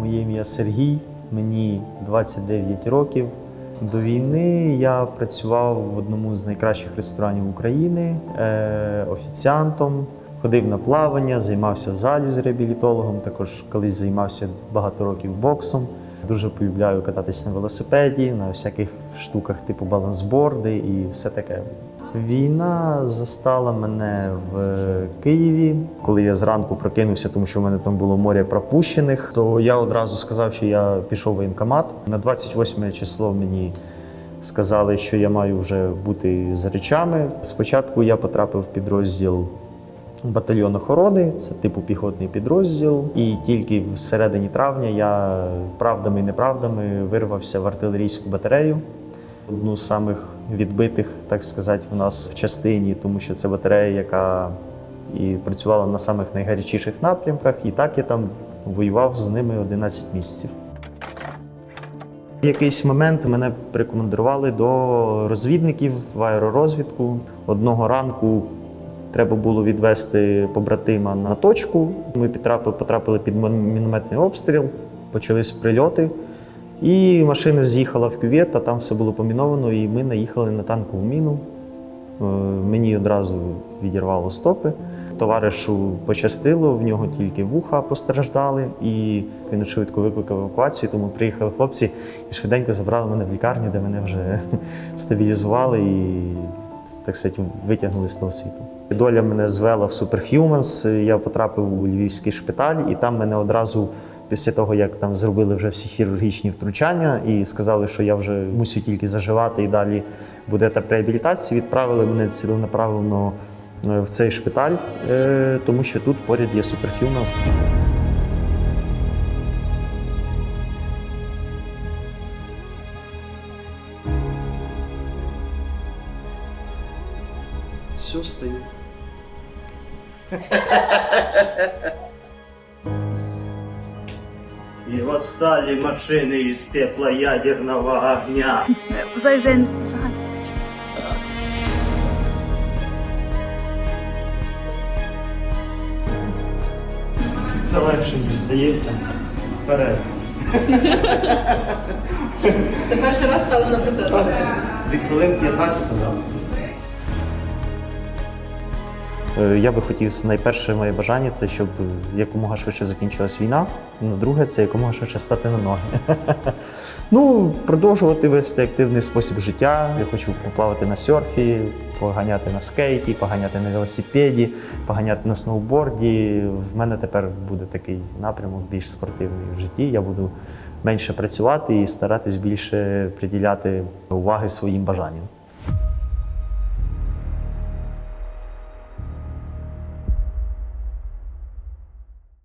Моє ім'я Сергій, мені 29 років. До війни я працював в одному з найкращих ресторанів України е, офіціантом, ходив на плавання, займався в залі з реабілітологом. Також колись займався багато років боксом. Дуже полюбляю кататись на велосипеді, на всяких штуках типу балансборди і все таке. Війна застала мене в Києві, коли я зранку прокинувся, тому що в мене там було море пропущених. То я одразу сказав, що я пішов в воєнкомат. На 28 число мені сказали, що я маю вже бути з речами. Спочатку я потрапив в підрозділ батальйон охорони, це типу піхотний підрозділ. І тільки в середині травня я правдами і неправдами вирвався в артилерійську батарею одну з самих відбитих, так сказати, у нас в частині, тому що це батарея, яка і працювала на самих найгарячіших напрямках. І так я там воював з ними 11 місяців. В якийсь момент мене прикомандирували до розвідників в аеророзвідку. Одного ранку треба було відвести побратима на точку. Ми потрапили, під мін- мінометний обстріл, почались прильоти. І машина з'їхала в кювет, а там все було поміновано, і ми наїхали на танкову міну. Е, Мені одразу відірвало стопи. Товаришу пощастило, в нього тільки вуха постраждали, і він швидко викликав евакуацію, тому приїхали хлопці і швиденько забрали мене в лікарню, де мене вже стабілізували і так сказати, витягнули з того світу. Доля мене звела в Superhumans. Я потрапив у львівський шпиталь, і там мене одразу після того, як там зробили вже всі хірургічні втручання і сказали, що я вже мусю тільки заживати і далі буде етап реабілітації, відправили мене ціленаправлено е, в цей шпиталь, е, тому що тут поряд є Superhumans. Все стою. И восстали машины из пепла ядерного огня. Це легше, ніж здається. Вперед. Це перший раз стало на протест. Від хвилин 15 назад. Я би хотів найперше моє бажання це щоб якомога швидше закінчилась війна. Ну, друге, це якомога швидше стати на ноги. ну, продовжувати вести активний спосіб життя. Я хочу поплавати на серфі, поганяти на скейті, поганяти на велосипеді, поганяти на сноуборді. В мене тепер буде такий напрямок більш спортивний в житті. Я буду менше працювати і старатись більше приділяти уваги своїм бажанням.